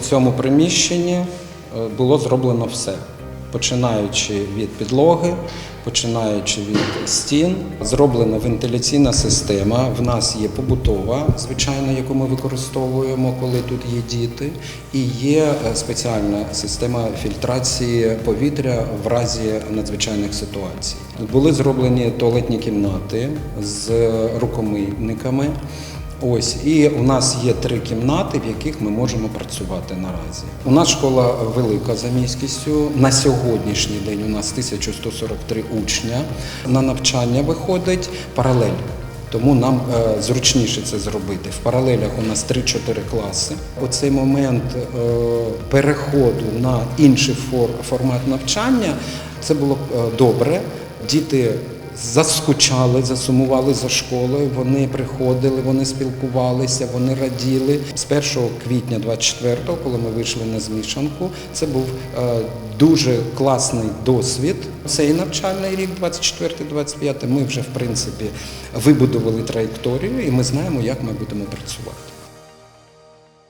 в цьому приміщенні е, було зроблено все. Починаючи від підлоги, починаючи від стін, зроблена вентиляційна система. В нас є побутова, звичайно, яку ми використовуємо, коли тут є діти, і є е, спеціальна система фільтрації повітря в разі надзвичайних ситуацій. Були зроблені туалетні кімнати з рукомийниками. Ось і у нас є три кімнати, в яких ми можемо працювати наразі. У нас школа велика за міськістю. На сьогоднішній день у нас 1143 учня. На навчання виходить паралель. Тому нам е, зручніше це зробити. В паралелях у нас 3-4 класи. Оцей момент е, переходу на інший фор- формат навчання це було е, добре. Діти заскучали, засумували за школою. Вони приходили, вони спілкувалися, вони раділи. З 1 квітня 24-го, коли ми вийшли на змішанку, це був е, дуже класний досвід. Цей навчальний рік, 24-25, ми вже в принципі вибудували траєкторію, і ми знаємо, як ми будемо працювати.